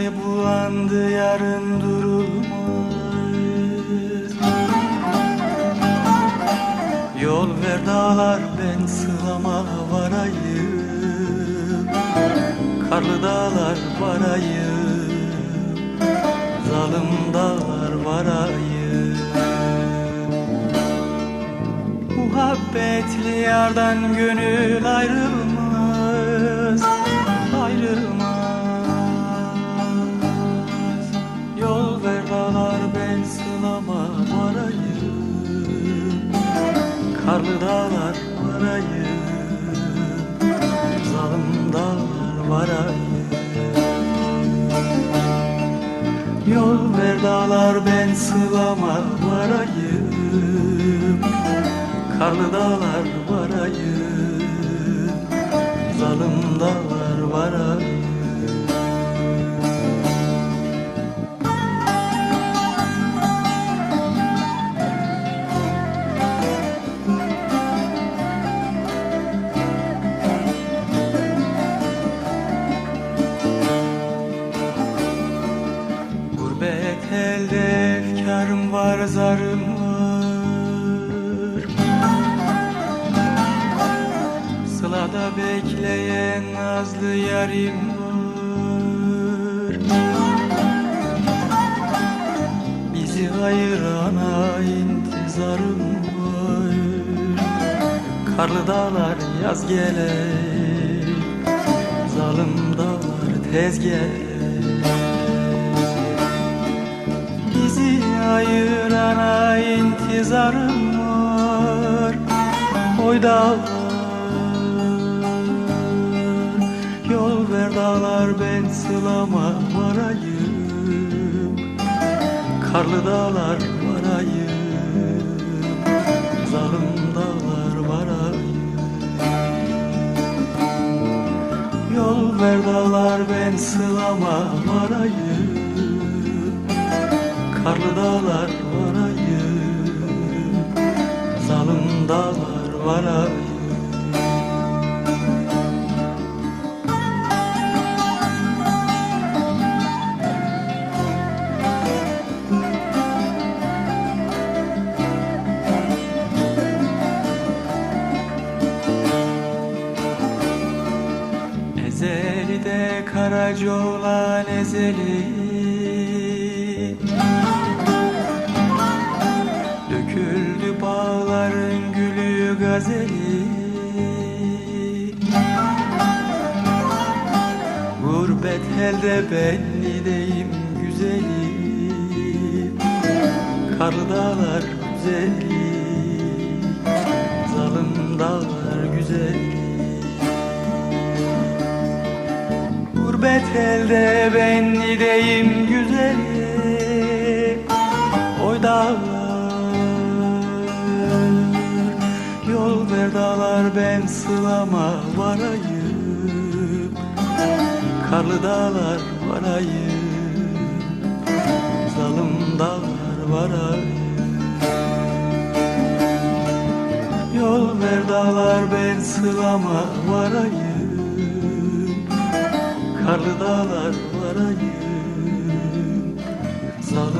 ay bulandı yarın durulmaz Yol ver dağlar ben sılama varayım. Karlı dağlar varayım. Zalim dağlar varayım. Muhabbetli yardan gönül ayrılmaz sılama varayım Karlı dağlar varayım Zalim dağlar varayım. Yol ver dağlar ben sılama varayım Karlı dağlar efkarım var zarım var. Sılada bekleyen nazlı yarim var. Bizi ayırana intizarım var. Karlı dağlar yaz gele Zalim dağlar tez gele ayırana intizarım var. Oy dağlar Yol ver dağlar ben sılama varayım. Karlı dağlar varayım Zalim dağlar varayım. Yol ver dağlar ben sılama varayım Karlı dağlar varayım Zalim dağlar varayım Ezeli de karaca olan ezeli Gurbet elde ben deyim güzelim. Karlı dağlar güzeli Zalim dağlar güzeli Gurbet elde ben deyim güzelim. Oy dağlar Yol ver dağlar ben sılama varayım Karlı dağlar varayım. Zalim dağlar varayım. Yol ver dağlar ben sılama varayım. Karlı dağlar varayım. Varayım